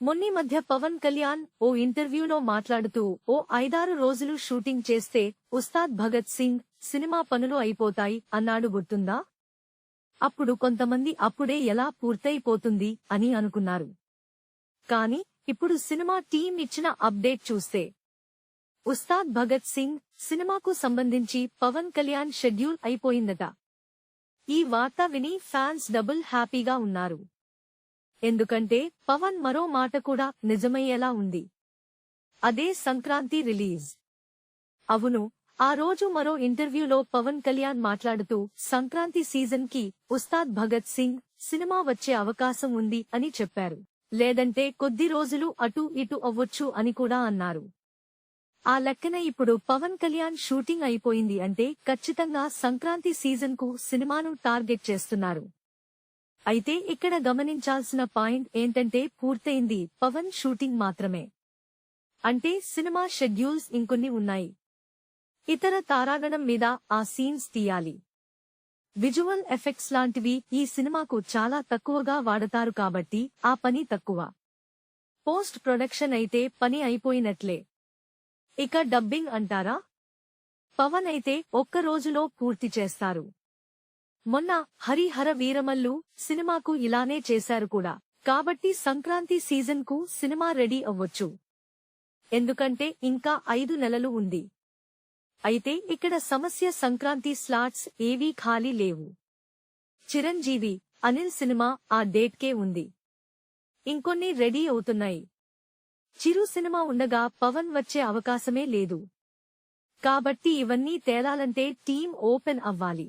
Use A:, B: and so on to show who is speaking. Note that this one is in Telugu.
A: మొన్నీ మధ్య పవన్ కళ్యాణ్ ఓ ఇంటర్వ్యూలో మాట్లాడుతూ ఓ ఐదారు రోజులు షూటింగ్ చేస్తే ఉస్తాద్ భగత్ సింగ్ సినిమా పనులు అయిపోతాయి అన్నాడు గుర్తుందా? అప్పుడు కొంతమంది అప్పుడే ఎలా పూర్తయిపోతుంది అని అనుకున్నారు. కాని ఇప్పుడు సినిమా టీం ఇచ్చిన అప్డేట్ చూస్తే ఉస్తాద్ భగత్ సింగ్ సినిమాకు సంబంధించి పవన్ కళ్యాణ్ షెడ్యూల్ అయిపోయిందట. ఈ వార్త విని ఫ్యాన్స్ డబుల్ హ్యాపీగా ఉన్నారు. ఎందుకంటే పవన్ మరో మాట కూడా నిజమయ్యేలా ఉంది. అదే సంక్రాంతి రిలీజ్. అవును ఆ రోజు మరో ఇంటర్వ్యూలో పవన్ కళ్యాణ్ మాట్లాడుతూ సంక్రాంతి సీజన్కి ఉస్తాద్ భగత్ సింగ్ సినిమా వచ్చే అవకాశం ఉంది అని చెప్పారు. లేదంటే కొద్ది రోజులు అటు ఇటు అవ్వొచ్చు అని కూడా అన్నారు. ఆ లెక్కన ఇప్పుడు పవన్ కళ్యాణ్ షూటింగ్ అయిపోయింది అంటే ఖచ్చితంగా సంక్రాంతి సీజన్కు సినిమాను టార్గెట్ చేస్తున్నారు. అయితే ఇక్కడ గమనించాల్సిన పాయింట్ ఏంటంటే పూర్తయింది. పవన్ షూటింగ్ మాత్రమే. అంటే సినిమా షెడ్యూల్స్ ఇంకొన్ని ఉన్నాయి. ఇతర తారాగణం మీద ఆ సీన్స్ తీయాలి. విజువల్ ఎఫెక్ట్స్ లాంటివి ఈ సినిమాకు చాలా తక్కువగా వాడతారు కాబట్టి ఆ పని తక్కువ. పోస్ట్ ప్రొడక్షన్ అయితే పని అయిపోయినట్లే. ఇక డబ్బింగ్ అంటారా? పవన్ అయితే ఒక్క రోజులో పూర్తి చేస్తారు. మొన్న హరిహర వీరమల్లు సినిమాకు ఇలానే చేశారు కూడా. కాబట్టి సంక్రాంతి సీజన్కు సినిమా రెడీ అవ్వొచ్చు. ఎందుకంటే ఇంకా ఐదు నెలలు ఉంది. అయితే ఇక్కడ సమస్య సంక్రాంతి స్లాట్స్ ఏవీ ఖాళీ లేవు. చిరంజీవి అనిల్ సినిమా ఆ డేట్కే ఉంది. ఇంకొన్ని రెడీ అవుతున్నాయి. చిరు సినిమా ఉండగా పవన్ వచ్చే అవకాశమే లేదు. కాబట్టి ఇవన్నీ తేలాలంటే టీం ఓపెన్ అవ్వాలి.